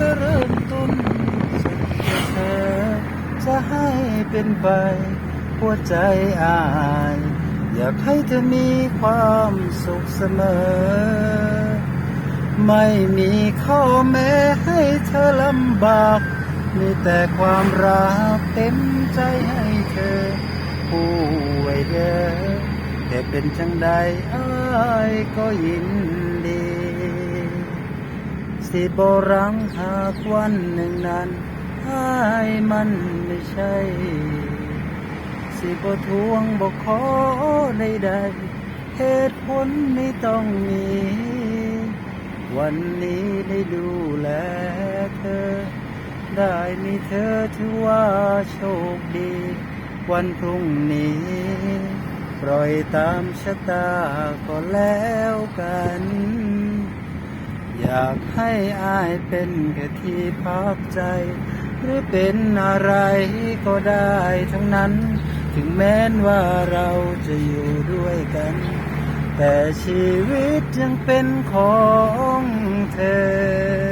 ก็เริ่มต้นสุดที่เธอจะให้เป็นไปหัวใจอาย อยากให้เธอมีความสุขเสมอ ไม่มีข้อแม้ให้เธอลำบาก มีแต่ความรักเต็มใจให้เธอผู้ไว้เด้อแต่เป็นจังใดอ้ายก็ยิน สิบรังหากวันหนึ่งนั้นอ้ายมันไม่ใช่ สิบทวงบอกขอใดๆเหตุผลไม่ต้องมี วันนี้ได้ดูแลเธอ ได้มีเธอถือว่าโชคดี วันพรุ่งนี้ ปล่อยตามชะตาก็แล้วกัน อยากให้อายเป็นแค่ที่พักใจ หรือเป็นอะไรก็ได้ทั้งนั้น ถึงแม้นว่าเราจะอยู่ด้วยกัน แต่ชีวิตยังเป็นของเธอ